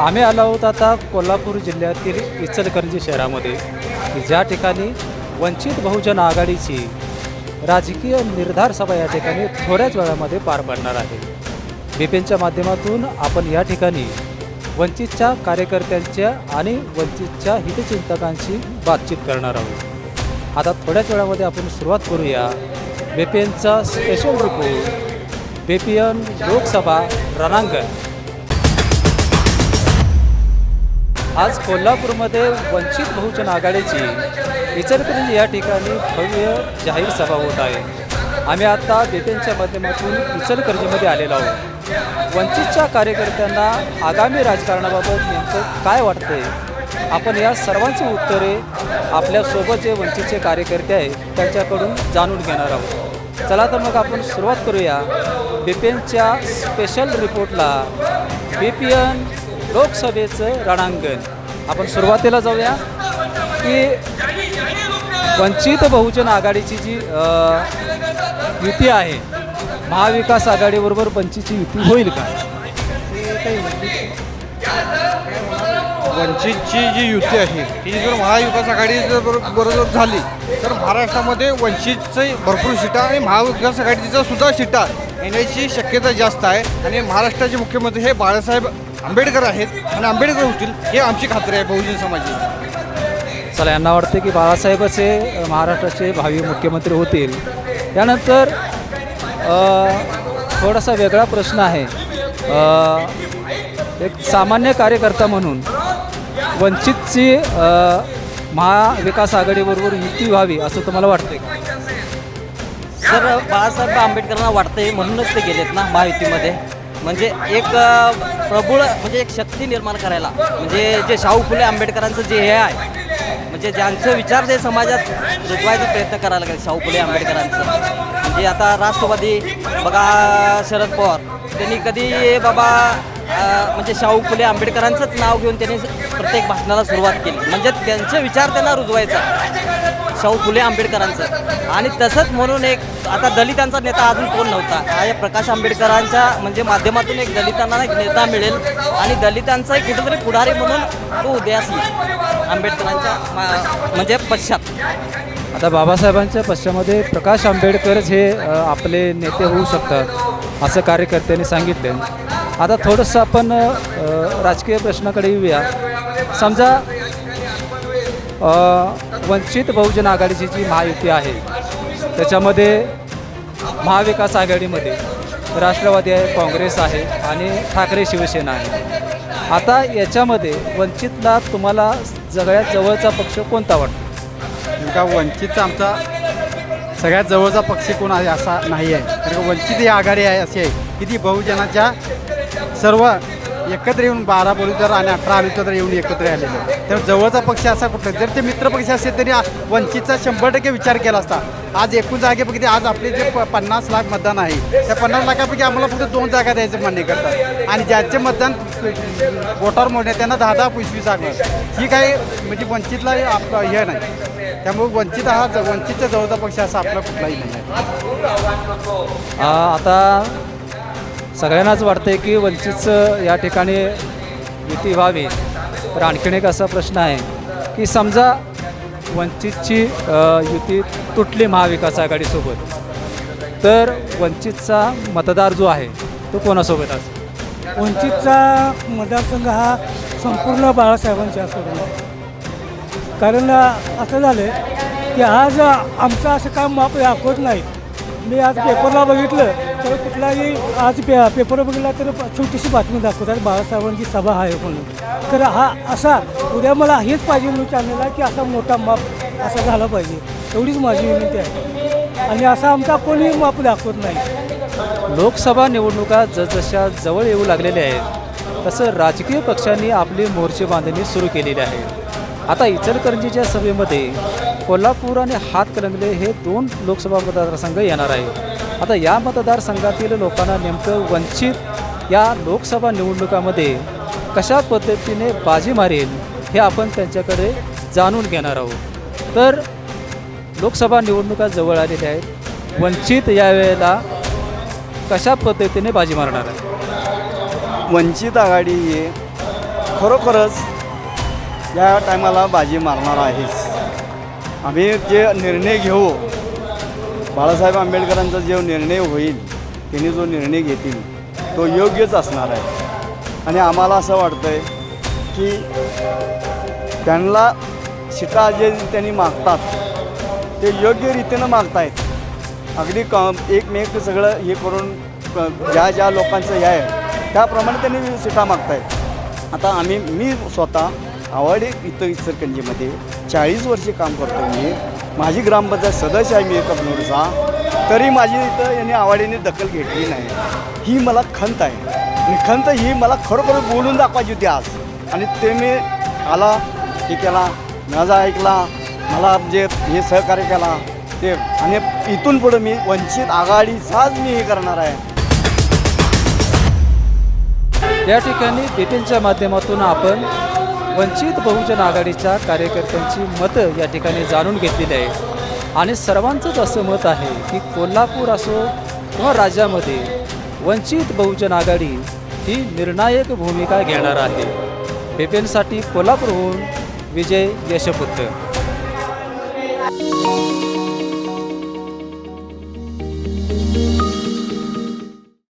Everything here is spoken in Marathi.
आम्ही आलो आहोत आता कोल्हापूर जिल्ह्यातील इचलकरंजी शहरामध्ये. की ज्या ठिकाणी वंचित बहुजन आघाडीची राजकीय निर्धार सभा या ठिकाणी थोड्याच वेळामध्ये पार पडणार आहे. बिपिनच्या माध्यमातून आपण या ठिकाणी वंचितच्या कार्यकर्त्यांच्या आणि वंचितच्या हितचिंतकांशी बातचीत करणार आहोत. आता थोड्याच वेळामध्ये आपण सुरुवात करूया. बिपिनचा स्पेशल रिपोर्ट बेपियन लोकसभा रणांगण. आज कोल्हापूरमध्ये वंचित बहुजन आघाडीची इचलकरंजी या ठिकाणी भव्य जाहीर सभा होत आहे. आम्ही आता बेटेंच्या माध्यमातून इचलकरंजीमध्ये आलेलो आहोत. वंचितच्या कार्यकर्त्यांना आगामी राजकारणाबाबत नेमकं काय वाटतंय? आपण या सर्वांची उत्तरे आपल्यासोबत जे वंचितचे कार्यकर्ते आहेत त्यांच्याकडून जाणून घेणार आहोत. चला तर मग आपण सुरुवात करूया. बीपीएनच्या स्पेशल रिपोर्टला बी पी एन लोकसभेचं रणांगण. आपण सुरुवातीला जाऊया की वंचित बहुजन आघाडीची जी युती आहे महाविकास आघाडीबरोबर वंचितची युती होईल का? वंचितची जी युती आहे ती जर महाविकास आघाडी जर बरोबर झाली तर महाराष्ट्रामध्ये वंचितचे भरपूर सीटा आणि महाविकास आघाडीचा सुद्धा सीटा येण्याची शक्यता जास्त आहे. आणि महाराष्ट्राचे मुख्यमंत्री हे बाळासाहेब आंबेडकर आहेत आणि आंबेडकर होतील हे आमची खात्री आहे बहुजन समाजाची. चला यांना वाटते की बाळासाहेबच हे अ, महाराष्ट्राचे भावी मुख्यमंत्री होतील. त्यानंतर अ, थोडासा वेगळा प्रश्न आहे. अ, एक सामान्य कार्यकर्ता म्हणून वंचितची अ, महाविकास आघाडीबरोबर युती व्हावी असं तुम्हाला वाटते का? सर बाळासाहेब आंबेडकरांना वाटतंय म्हणूनच ते गेलेत ना महायुतीमध्ये. म्हणजे एक प्रबुळ म्हणजे एक शक्ती निर्माण करायला. म्हणजे जे शाहू फुले आंबेडकरांचं जे हे आहे म्हणजे ज्यांचं विचार जे समाजात रुजवायचा प्रयत्न करायला लागेल शाहू फुले आंबेडकरांचं. म्हणजे आता राष्ट्रवादी बघा शरद पवार त्यांनी कधी बाबा म्हणजे शाहू फुले आंबेडकरांचंच नाव घेऊन त्यांनी प्रत्येक भाषणाला सुरुवात केली. म्हणजे त्यांचे विचार त्यांना रुजवायचा. शाहू फुले आंबेडकरांचं. आणि तसंच म्हणून एक आता दलितांचा नेता अजून कोण नव्हता? हा या प्रकाश आंबेडकरांच्या म्हणजे माध्यमातून एक दलितांना एक नेता मिळेल. आणि दलितांचा एक कुठेतरी पुढारी म्हणून तो उदयास येईल आंबेडकरांच्या मा- म्हणजे पश्चात. आता बाबासाहेबांच्या पश्चामध्ये प्रकाश आंबेडकरच हे आपले नेते होऊ शकतात असं कार्यकर्त्यांनी सांगितले आता थोडंसं आपण राजकीय प्रश्नाकडे येऊया. समजा वंचित बहुजन आघाडीची जी महायुती आहे त्याच्यामध्ये महाविकास आघाडीमध्ये राष्ट्रवादी आहे काँग्रेस आहे आणि ठाकरे शिवसेना आहे. आता याच्यामध्ये वंचितला तुम्हाला सगळ्यात जवळचा पक्ष कोणता वाटतो? का वंचितचा आमचा सगळ्यात जवळचा पक्ष कोण आहे असा नाही आहे. कारण वंचित ही आघाडी आहे अशी आहे की ती बहुजनाच्या सर्व एकत्र येऊन बारा तर आणि अठरा आलुतर येऊन एकत्र आलेले तर जवळचा पक्ष असा कुठला? जर ते मित्र पक्ष असेल तरी वंचितचा शंभर टक्के विचार केला असता. आज एकूण जागेपैकी आज आपले जे प पन्नास लाख मतदान आहे त्या पन्नास लाखापैकी आम्हाला फक्त दोन जागा द्यायचं मान्य करतात. आणि ज्यांचे मतदान वोटावर मोडणे त्यांना दहा दहा पंचवीस जागा ही काय म्हणजे वंचितला आप हे नाही. त्यामुळे वंचित हा ज- जवळचा पक्ष असा आपला कुठलाही नाही आता सगळ्यांनाच वाटतंय की वंचितचं या ठिकाणी युती व्हावी. तर आणखीन एक असा प्रश्न आहे की समजा वंचितची युती तुटली महाविकास आघाडीसोबत तर वंचितचा मतदार जो आहे तो कोणासोबत असेल वंचितचा मतदारसंघ हा संपूर्ण बाळासाहेबांच्या असतो कारण असं झालं की आज आमचं असं काम माप दाखवत नाही. मी आज पेपरला बघितलं तर कुठलाही आज पे पेपर बघितला तर छोटीशी बातमी दाखवतात. बाळासाहेबांची सभा आहे म्हणून. तर हा असा उद्या मला हेच पाहिजे न्यूज चॅनलला की असा मोठा माप असा झाला पाहिजे. एवढीच माझी विनंती आहे. आणि असा आमचा कोणीही माप दाखवत नाही. लोकसभा निवडणुका जसजशा जवळ येऊ लागलेल्या आहेत तसं राजकीय पक्षांनी आपली मोर्चे बांधणी सुरू केलेली आहे. आता इचलकरंजीच्या सभेमध्ये कोल्हापूर आणि हातकलंगले हे दोन लोकसभा मतदारसंघ येणार आहे आता या मतदारसंघातील लोकांना नेमकं वंचित या लोकसभा निवडणुकामध्ये कशा पद्धतीने बाजी मारेल हे आपण त्यांच्याकडे जाणून घेणार आहोत. तर लोकसभा निवडणुका जवळ आलेल्या आहेत. वंचित यावेळेला कशा पद्धतीने बाजी मारणार आहे वंचित आघाडी खरोखरच या टायमाला बाजी मारणार आहेच. आम्ही जे निर्णय घेऊ बाळासाहेब आंबेडकरांचा जो निर्णय होईल त्यांनी जो निर्णय घेतील तो योग्यच असणार आहे. आणि आम्हाला असं वाटतं आहे की त्यांना सीटा जे त्यांनी मागतात ते योग्य रीतीनं मागतायत. अगदी क एकमेक सगळं हे करून ज्या ज्या लोकांचं हे आहे त्याप्रमाणे त्यांनी सीटा मागतायत. आता आम्ही मी स्वतः आवाडे इथं इचलकंजीमध्ये चाळीस वर्षे काम करतो मी. माझी ग्रामपंचायत सदस्य आहे मी कबनूरचा तरी माझी इथं यांनी आवाडीने दखल घेतली नाही. ही मला खंत आहे. आणि खंत ही मला खरोखर बोलून दाखवायची होती आज. आणि ते मी आला हे केला माझा ऐकला मला जे हे सहकार्य केला ते आणि इथून पुढं मी वंचित आघाडीचाच मी हे करणार आहे. या ठिकाणी डिटेलच्या माध्यमातून आपण वंचित बहुजन आघाडीच्या कार्यकर्त्यांची मतं या ठिकाणी जाणून घेतलेली आहे. आणि सर्वांचंच असं मत आहे की कोल्हापूर असो किंवा राज्यामध्ये वंचित बहुजन आघाडी ही निर्णायक भूमिका घेणार आहे. बेपेनसाठी कोल्हापूरहून विजय यशपुत्र.